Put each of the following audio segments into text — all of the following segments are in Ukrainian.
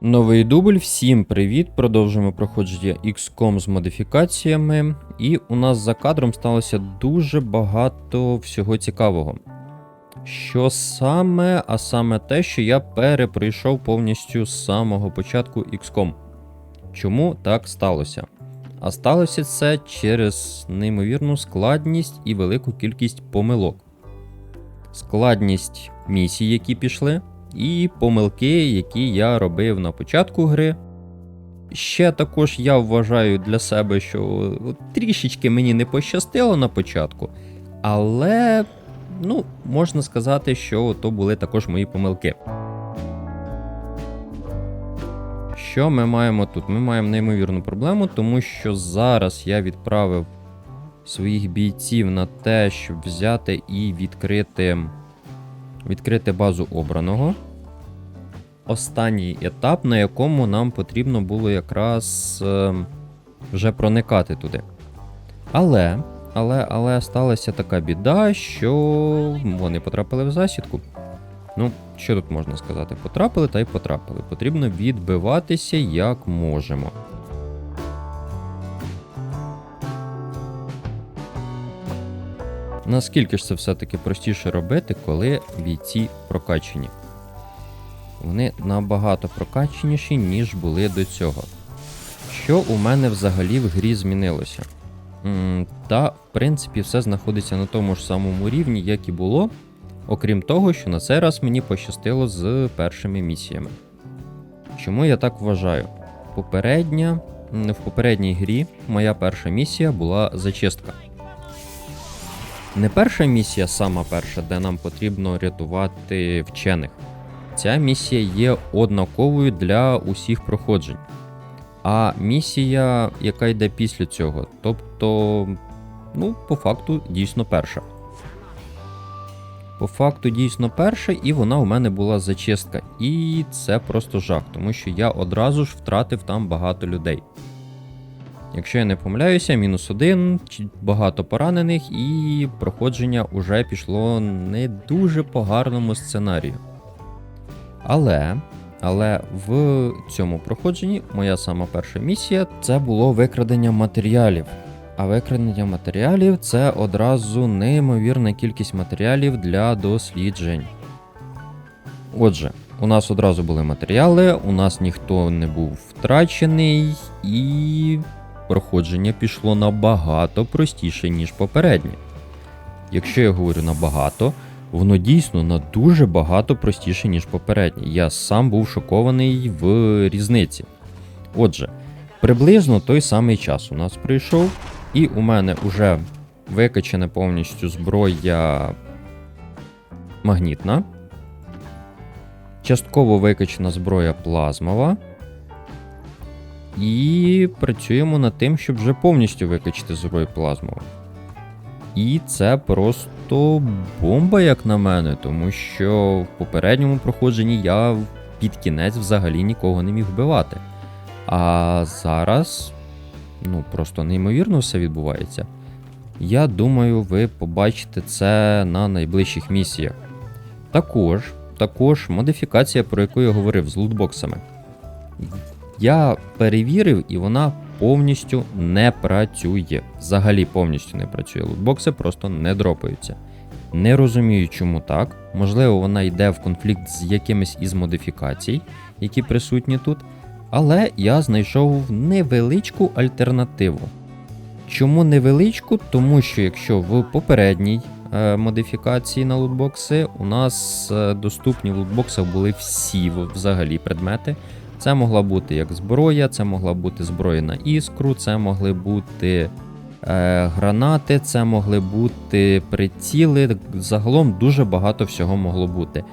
Новий дубль, всім привіт! Продовжуємо проходження XCOM з модифікаціями. І у нас за кадром сталося дуже багато всього цікавого. Що саме, а саме те, що я перепройшов повністю з самого початку XCOM. Чому так сталося? А сталося це через неймовірну складність і велику кількість помилок. Складність місій, які пішли, і помилки, які я робив на початку гри. Ще також я вважаю для себе, що трішечки мені не пощастило на початку, але ну, можна сказати, що то були також мої помилки. Що ми маємо тут? Ми маємо неймовірну проблему, тому що зараз я відправив своїх бійців на те, щоб взяти і відкрити, відкрити базу обраного. Останній етап, на якому нам потрібно було якраз е, вже проникати туди. Але, але, але сталася така біда, що вони потрапили в засідку. Ну, що тут можна сказати? Потрапили та й потрапили. Потрібно відбиватися як можемо. Наскільки ж це все-таки простіше робити, коли бійці прокачені? Вони набагато прокаченіші, ніж були до цього. Що у мене взагалі в грі змінилося? Та, в принципі, все знаходиться на тому ж самому рівні, як і було. Окрім того, що на цей раз мені пощастило з першими місіями. Чому я так вважаю? Попередня, в попередній грі моя перша місія була зачистка. Не перша місія, сама перша, де нам потрібно рятувати вчених. Ця місія є однаковою для усіх проходжень. А місія, яка йде після цього, тобто, ну, по факту, дійсно перша. По факту дійсно перша, і вона у мене була зачистка. І це просто жах, тому що я одразу ж втратив там багато людей. Якщо я не помиляюся, мінус один, багато поранених, і проходження уже пішло не дуже по гарному сценарію. Але, але в цьому проходженні моя сама перша місія це було викрадення матеріалів. А викрадення матеріалів це одразу неймовірна кількість матеріалів для досліджень. Отже, у нас одразу були матеріали, у нас ніхто не був втрачений, і проходження пішло набагато простіше, ніж попереднє. Якщо я говорю набагато, воно дійсно на дуже багато простіше, ніж попереднє. Я сам був шокований в різниці. Отже, приблизно той самий час у нас прийшов, і у мене вже викачана повністю зброя магнітна. Частково викачана зброя плазмова. І працюємо над тим, щоб вже повністю викачати зброю плазмову. І це просто бомба, як на мене, тому що в попередньому проходженні я під кінець взагалі нікого не міг вбивати. А зараз, ну, просто неймовірно все відбувається. Я думаю, ви побачите це на найближчих місіях. Також, також модифікація, про яку я говорив з лутбоксами. Я перевірив, і вона повністю не працює. Взагалі повністю не працює. Лутбокси просто не дропаються. Не розумію, чому так. Можливо, вона йде в конфлікт з якимись із модифікацій, які присутні тут. Але я знайшов невеличку альтернативу. Чому невеличку? Тому що якщо в попередній е, модифікації на лутбокси у нас е, доступні в лутбоксах були всі взагалі предмети. Це могла бути як зброя, це могла бути зброя на іскру, це могли бути е, гранати, це могли бути приціли. Загалом дуже багато всього могло бути.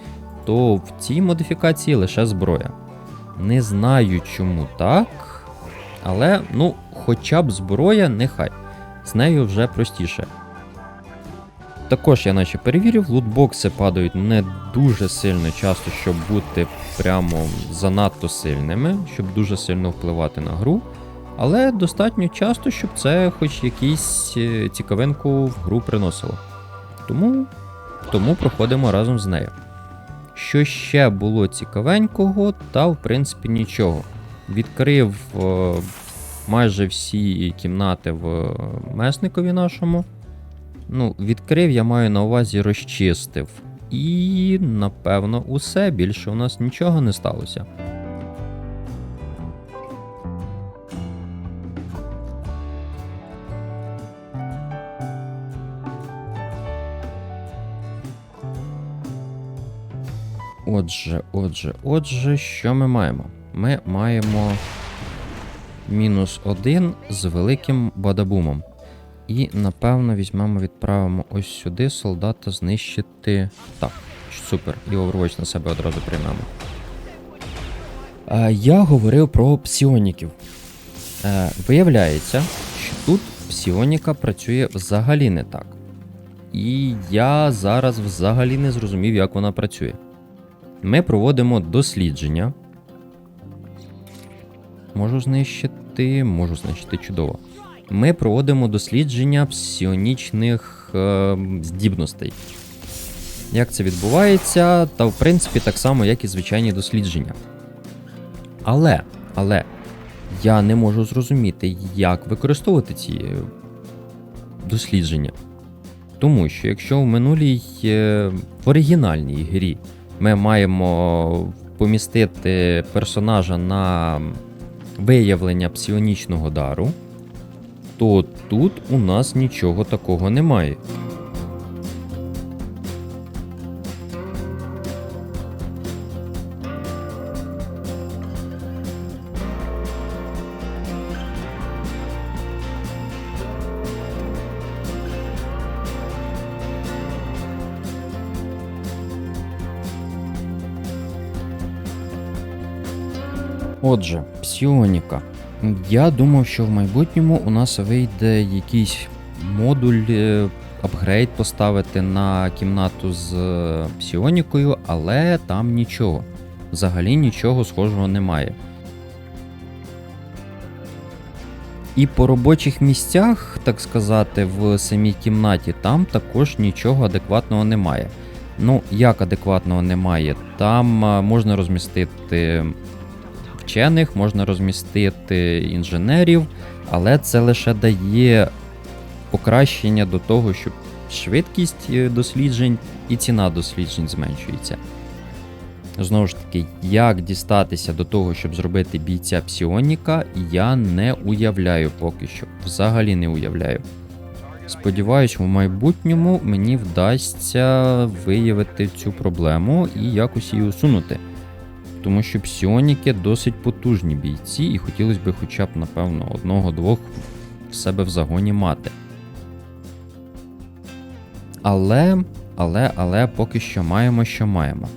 То в цій модифікації лише зброя. Не знаю, чому так. Але, ну, хоча б зброя, нехай. З нею вже простіше. Також я наче перевірив, лутбокси падають не дуже сильно часто, щоб бути прямо занадто сильними, щоб дуже сильно впливати на гру. Але достатньо часто, щоб це хоч якийсь е, цікавинку в гру приносило. Тому, тому проходимо разом з нею. Що ще було цікавенького, та в принципі нічого. Відкрив е, майже всі кімнати в е, месникові нашому. Ну, відкрив, я маю на увазі розчистив. І, напевно, усе. Більше у нас нічого не сталося. Отже, отже, отже, що ми маємо? Ми маємо мінус один з великим бадабумом. І, напевно, візьмемо, відправимо ось сюди солдата знищити. Так, супер. І Overwatch на себе одразу приймемо. Е, я говорив про псіоніків. Е, виявляється, що тут псіоніка працює взагалі не так. І я зараз взагалі не зрозумів, як вона працює. Ми проводимо дослідження. Можу знищити, можу знищити чудово. Ми проводимо дослідження псіонічних е, здібностей. Як це відбувається, та в принципі так само, як і звичайні дослідження. Але, але я не можу зрозуміти, як використовувати ці дослідження. Тому що якщо в минулій е, оригінальній грі ми маємо помістити персонажа на виявлення псіонічного дару, то тут у нас нічого такого немає. Отже, псіоніка. Я думав, що в майбутньому у нас вийде якийсь модуль, е, апгрейд поставити на кімнату з е, псіонікою, але там нічого. Взагалі нічого схожого немає. І по робочих місцях, так сказати, в самій кімнаті, там також нічого адекватного немає. Ну, як адекватного немає, там можна розмістити вчених, можна розмістити інженерів, але це лише дає покращення до того, щоб швидкість е, досліджень і ціна досліджень зменшується. Знову ж таки, як дістатися до того, щоб зробити бійця псіоніка, я не уявляю поки що. Взагалі не уявляю. Сподіваюсь, в майбутньому мені вдасться виявити цю проблему і якось її усунути. Тому що псіоніки досить потужні бійці, і хотілося б хоча б, напевно, одного-двох в себе в загоні мати. Але, але, але поки що маємо, що маємо.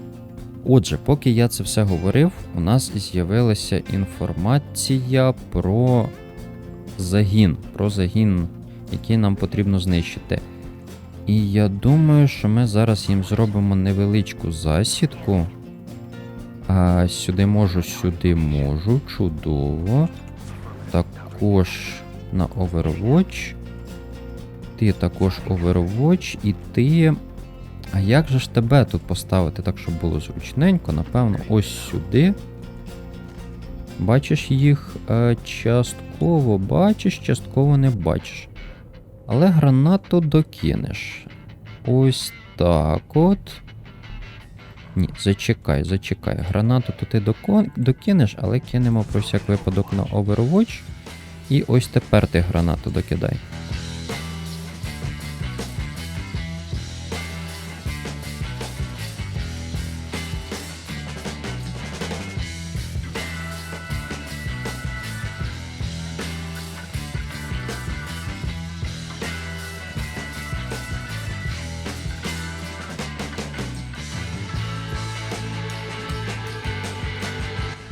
Отже, поки я це все говорив, у нас з'явилася інформація про загін, про загін, який нам потрібно знищити. І я думаю, що ми зараз їм зробимо невеличку засідку. А, сюди можу, сюди можу. Чудово. Також на Overwatch. Ти також Overwatch, і ти. А як же ж тебе тут поставити так, щоб було зручненько? Напевно, ось сюди. Бачиш їх е, частково бачиш, частково не бачиш. Але гранату докинеш. Ось так от. Ні, зачекай, зачекай. Гранату то ти докинеш, але кинемо про всяк випадок на Overwatch. І ось тепер ти гранату докидай.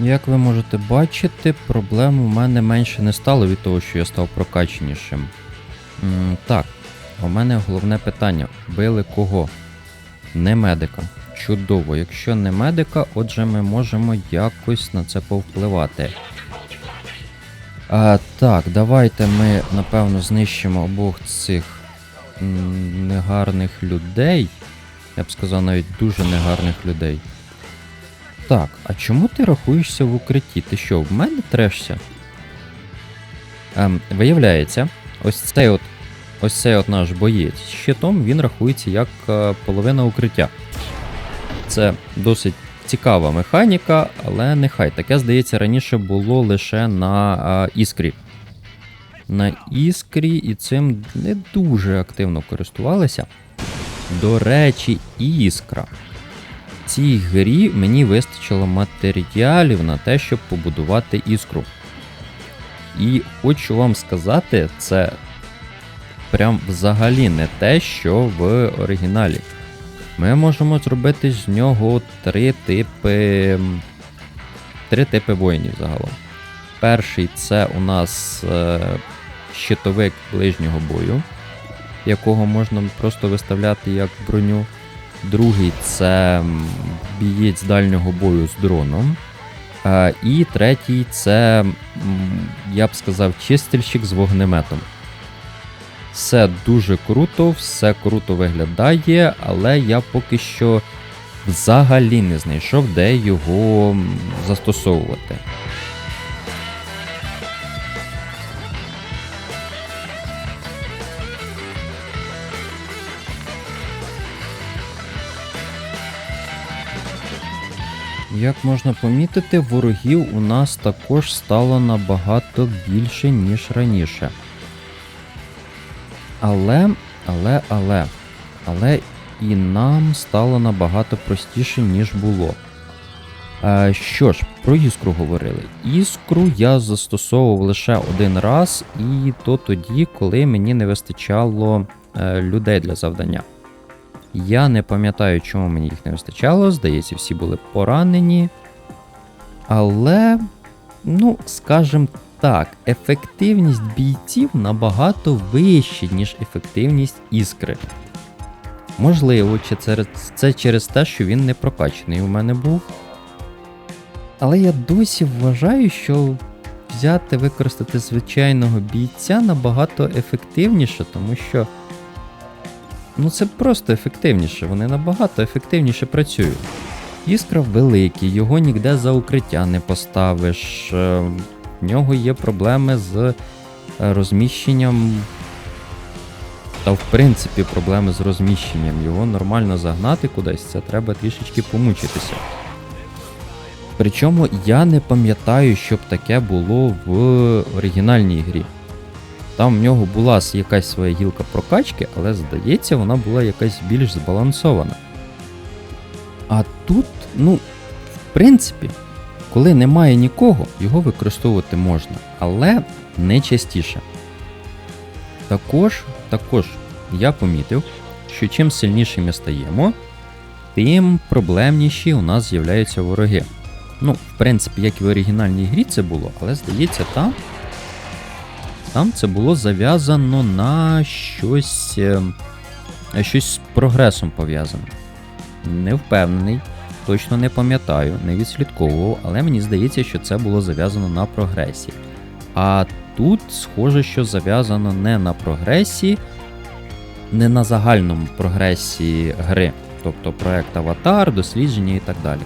Як ви можете бачити, проблем у мене менше не стало від того, що я став прокаченішим. М, так, у мене головне питання: били кого? Не медика. Чудово, якщо не медика, отже ми можемо якось на це повпливати. А, так, давайте ми, напевно, знищимо обох цих негарних людей. Я б сказав, навіть дуже негарних людей. Так, а чому ти рахуєшся в укритті? Ти що, в мене трешся? Ем, виявляється, ось цей от ось цей от наш боєць з щитом, він рахується як е, половина укриття. Це досить цікава механіка, але нехай. Таке, здається, раніше було лише на е, іскрі. На іскрі і цим не дуже активно користувалися. До речі, іскра. Цій грі мені вистачило матеріалів на те, щоб побудувати іскру. І хочу вам сказати, це прям взагалі не те, що в оригіналі. Ми можемо зробити з нього три типи. Три типи воїнів загалом. Перший це у нас е, щитовик ближнього бою, якого можна просто виставляти як броню. Другий це бієць дальнього бою з дроном. Е, і третій це, я б сказав, чистильщик з вогнеметом. Все дуже круто, все круто виглядає, але я поки що взагалі не знайшов, де його застосовувати. Як можна помітити, ворогів у нас також стало набагато більше, ніж раніше. Але, але, але, але і нам стало набагато простіше, ніж було. Е, що ж, про іскру говорили. Іскру я застосовував лише один раз, і то тоді, коли мені не вистачало е, людей для завдання. Я не пам'ятаю, чому мені їх не вистачало. Здається, всі були поранені. Але, ну, скажімо так, ефективність бійців набагато вища, ніж ефективність іскри. Можливо, чи це, це через те, що він не прокачаний у мене був. Але я досі вважаю, що взяти використати звичайного бійця набагато ефективніше, тому що. Ну це просто ефективніше, вони набагато ефективніше працюють. Іскра великий, його ніде за укриття не поставиш. е, В нього є проблеми з е, розміщенням. Та в принципі проблеми з розміщенням. Його нормально загнати кудись, це треба трішечки помучитися. Причому я не пам'ятаю, щоб таке було в оригінальній грі. Там в нього була якась своя гілка прокачки, але здається, вона була якась більш збалансована. А тут, ну, в принципі, коли немає нікого, його використовувати можна, але не частіше. Також, також я помітив, що чим сильніше ми стаємо, тим проблемніші у нас з'являються вороги. Ну, в принципі, як і в оригінальній грі це було, але здається, там там це було зав'язано на щось, е, щось з прогресом пов'язане. Не впевнений, точно не пам'ятаю, не відслідковував, але мені здається, що це було зав'язано на прогресі. А тут схоже, що зав'язано не на прогресі, не на загальному прогресі гри, тобто проект Аватар, дослідження і так далі.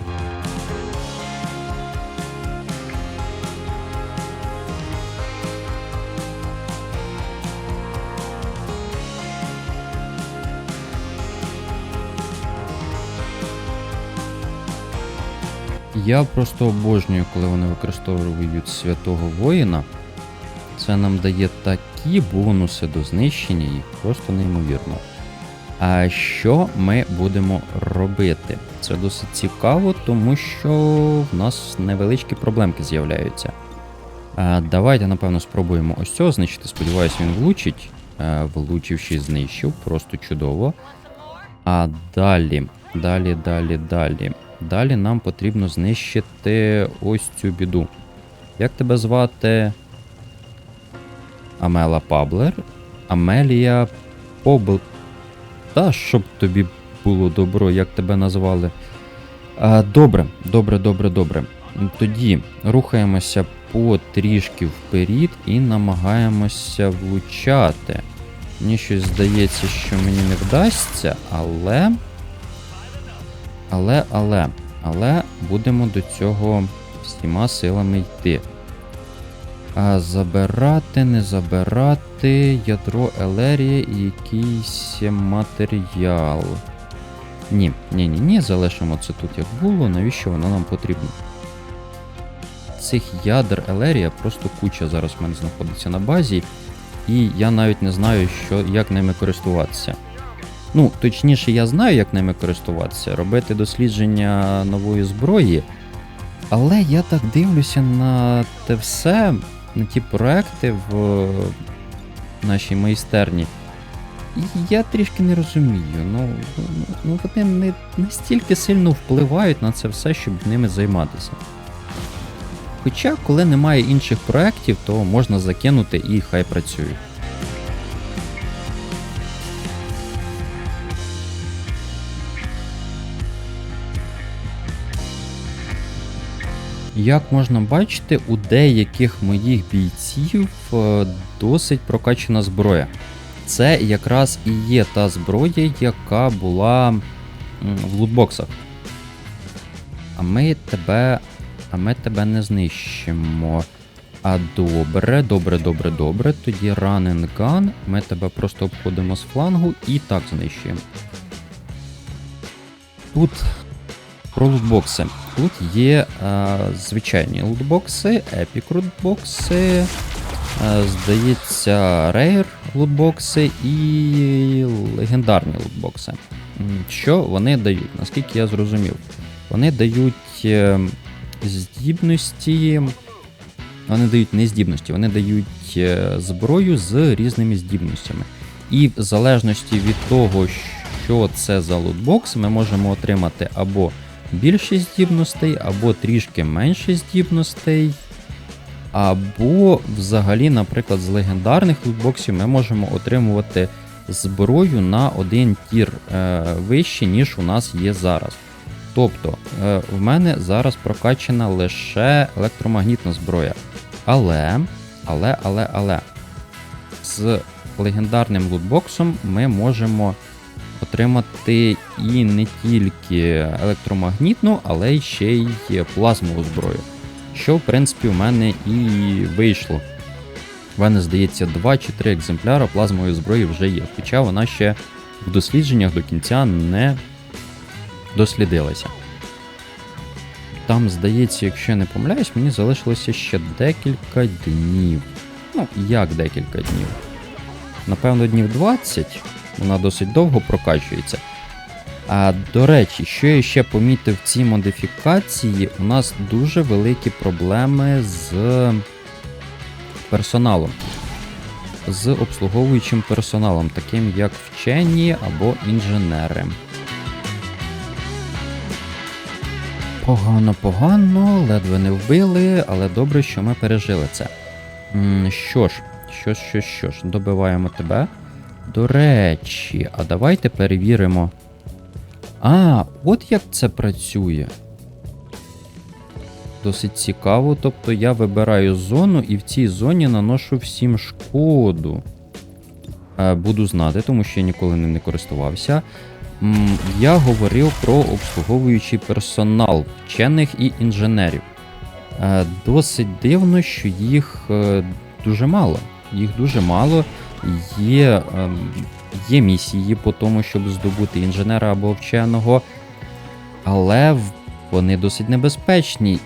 Я просто обожнюю, коли вони використовують святого воїна. Це нам дає такі бонуси до знищення, їх просто неймовірно. А що ми будемо робити? Це досить цікаво, тому що в нас невеличкі проблемки з'являються. Давайте, напевно, спробуємо ось цього знищити. Сподіваюсь, він влучить. Влучивши, знищив, просто чудово. А далі, далі, далі, далі. Далі нам потрібно знищити ось цю біду. Як тебе звати? Амела Паблер? Амелія Побл. Та щоб тобі було добро, як тебе назвали. А, добре, добре, добре, добре. Тоді рухаємося потрішки вперед і намагаємося влучати. Мені щось здається, що мені не вдасться, але. Але, але. Але будемо до цього всіма силами йти. А забирати, не забирати ядро Елерія і якийсь матеріал. Ні, ні, ні, ні, залишимо це тут як було. Навіщо воно нам потрібно? Цих ядер Елерія просто куча зараз в мене знаходиться на базі, і я навіть не знаю, що, як ними користуватися. Ну, точніше, я знаю, як ними користуватися, робити дослідження нової зброї. Але я так дивлюся на те все, на ті проекти в нашій майстерні. І я трішки не розумію. Ну, ну вони не настільки сильно впливають на це все, щоб ними займатися. Хоча, коли немає інших проєктів, то можна закинути і хай працюють. Як можна бачити, у деяких моїх бійців е, досить прокачана зброя. Це якраз і є та зброя, яка була в лутбоксах. А ми тебе. А ми тебе не знищимо. А добре, добре, добре, добре. Тоді run and gun. Ми тебе просто обходимо з флангу і так знищуємо. Тут про лутбокси. Тут є е, звичайні лутбокси, епік лутбокси, е, здається, Rare лутбокси і легендарні лутбокси. Що вони дають? Наскільки я зрозумів, вони дають е, здібності. Вони дають не здібності, вони дають е, зброю з різними здібностями. І в залежності від того, що це за лутбокс, ми можемо отримати або більше здібностей, або трішки менше здібностей. Або взагалі, наприклад, з легендарних лутбоксів ми можемо отримувати зброю на один тір е, вище, ніж у нас є зараз. Тобто, е, в мене зараз прокачана лише електромагнітна зброя. Але, але, але, але, з легендарним лутбоксом ми можемо отримати і не тільки електромагнітну, але ще й плазмову зброю. Що, в принципі, в мене і вийшло. В мене, здається, 2 чи 3 екземпляри плазмової зброї вже є, хоча вона ще в дослідженнях до кінця не дослідилася. Там, здається, якщо я не помиляюсь, мені залишилося ще декілька днів. Ну, як декілька днів. Напевно, днів 20. Вона досить довго прокачується. А до речі, що я ще помітив в цій модифікації, у нас дуже великі проблеми з персоналом. З обслуговуючим персоналом, таким як вчені або інженери. Погано, погано, ледве не вбили, але добре, що ми пережили це. Що ж, що ж, що ж, що ж, добиваємо тебе. До речі, а давайте перевіримо. А, от як це працює. Досить цікаво. Тобто я вибираю зону і в цій зоні наношу всім шкоду. Е, Буду знати, тому що я ніколи ним не користувався. Я говорив про обслуговуючий персонал, вчених і інженерів. Е, Досить дивно, що їх е, дуже мало. Їх дуже мало. Є, ем, є місії по тому, щоб здобути інженера або вченого, але вони досить небезпечні.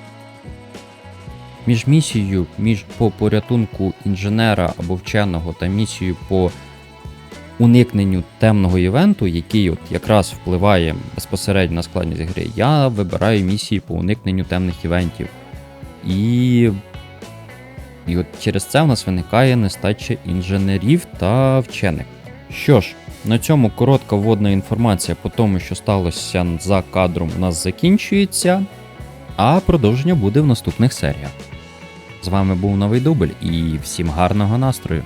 Між місією між по порятунку інженера або вченого та місією по уникненню темного івенту, який от якраз впливає безпосередньо на складність гри, я вибираю місії по уникненню темних івентів. І і от через це в нас виникає нестача інженерів та вчених. Що ж, на цьому коротка вводна інформація по тому, що сталося за кадром, у нас закінчується, а продовження буде в наступних серіях. З вами був новий дубль і всім гарного настрою!